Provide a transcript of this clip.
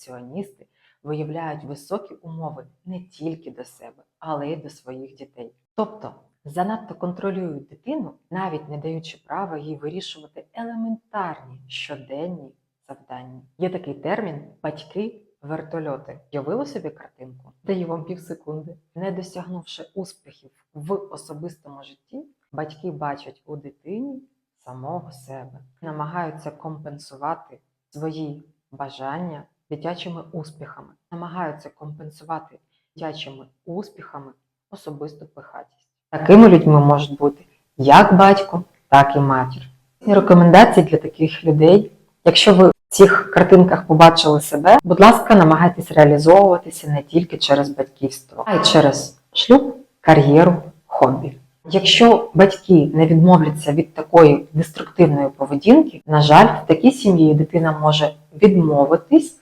перфекціоністи виявляють високі умови не тільки до себе, але й до своїх дітей. Тобто занадто контролюють дитину, навіть не даючи права їй вирішувати елементарні щоденні завдання. Є такий термін батьки. Вертольоти. Явили собі картинку? Даю вам пів секунди. Не досягнувши успіхів в особистому житті, батьки бачать у дитині самого себе, намагаються компенсувати свої бажання дитячими успіхами, намагаються компенсувати дитячими успіхами особисту пихатість. Такими людьми можуть бути як батько, так і матір. Рекомендації для таких людей, якщо ви в цих картинках побачили себе, будь ласка, намагайтесь реалізовуватися не тільки через батьківство, а й через шлюб, кар'єру, хобі. Якщо батьки не відмовляться від такої деструктивної поведінки, на жаль, в такій сім'ї дитина може відмовитись